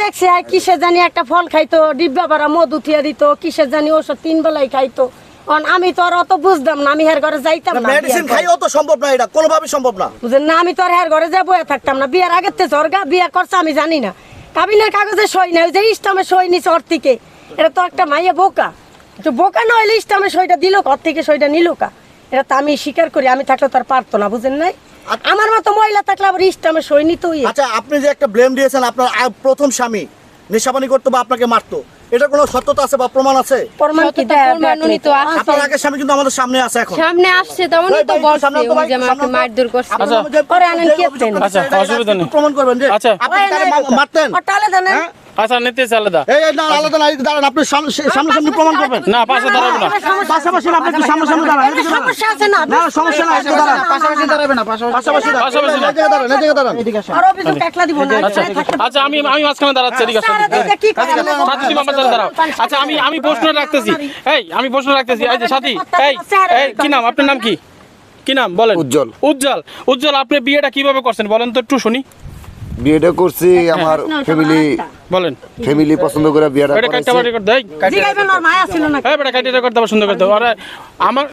দেখছি আর কিসে জানি একটা ফল খাইতো ডিব্বা পাড়া মধু থিয়া দিত কিসে জানি ওষুধ তিন বেলায় খাইতো। আমি তো আর অত বুঝতাম না আমি হের ঘরে যাইতাম না মেডিসিন বিয়ার খাইও তো সম্ভব না এটা কোনোভাবেই সম্ভব না। পরে। বুঝলেন না আমি তো আর হের ঘরে যাব থাকতাম না বিয়ার আগের থেকে জর্গা বিয়ে করছে আমি জানি না। কাবিনের কাগজে সই না ওই যে ইস্টামে সই নিছে ওর থেকে। এটা তো একটা মাইয়া বোকা। তো বোকা না হইলে ইস্টামে সইটা দিল ওর থেকে সইটা নিল কা? এটা তো আমি স্বীকার করি আমি থাকলে তো আর পারতো না বুঝেন নাই? আমার মতো মহিলা থাকলে আবার ইস্টামে সই নিতেই। আচ্ছা আপনি যে একটা ব্লেম দিয়েছেন আপনার প্রথম স্বামী নেশাপানি করতো বা আপনাকে মারতো এটা কোনো সত্যতা আছে বা প্রমাণ আছে? প্রমাণ কি? সততা দেয় প্রমাণ উনি তো আসছে আপনার আগের স্বামী কিন্তু আমাদের সামনে আছে এখন। সামনে আসছে তেমনই তো ভাই, ভাই, বলছে সামনে তো উনি ভাই, যে আমাকে মারধর করছে। আচ্ছা। পরে আনেন কি আচ্ছা, অসুবিধা নেই। প্রমাণ করবেন যে আচ্ছা। আপনি মারতেন? হ্যাঁ? আচ্ছা নিতেছে আলাদা এই না আলাদা না দাঁড়ান আপনি সামনে সামনে সামনে প্রমাণ করবেন। না পাশে দাঁড়াবো না। পাশাপাশি আপনি একটু সামনাসামনি দাঁড়ান এদিকে সমস্যা আছে না না সমস্যা না একটু দাঁড়ান। পাশাপাশি না পাশাপাশি দাঁড়ান। পাশাপাশি না। এই জায়গায় দাঁড়ান। জায়গায় আর অভিযোগ একলা দিব না আচ্ছা আচ্ছা আমি আমি মাঝখানে দাঁড়াচ্ছি এদিকে আসো। কি করে সাথী তুমি আমার দাঁড়াও আচ্ছা আমি আমি প্রশ্ন রাখতেছি। এই আমি প্রশ্ন রাখতেছি। এই যে সাথী এই এই কি নাম? আপনার নাম কি? কি নাম? বলেন। উজ্জ্বল। উজ্জ্বল। উজ্জ্বল আপনি বিয়েটা কীভাবে করছেন? বলেন তো একটু শুনি। বিয়েটা করছি আমার ফ্যামিলি বলেন। ফ্যামিলি পছন্দ করে বিয়েটা এটা কাটতে করেছি আমার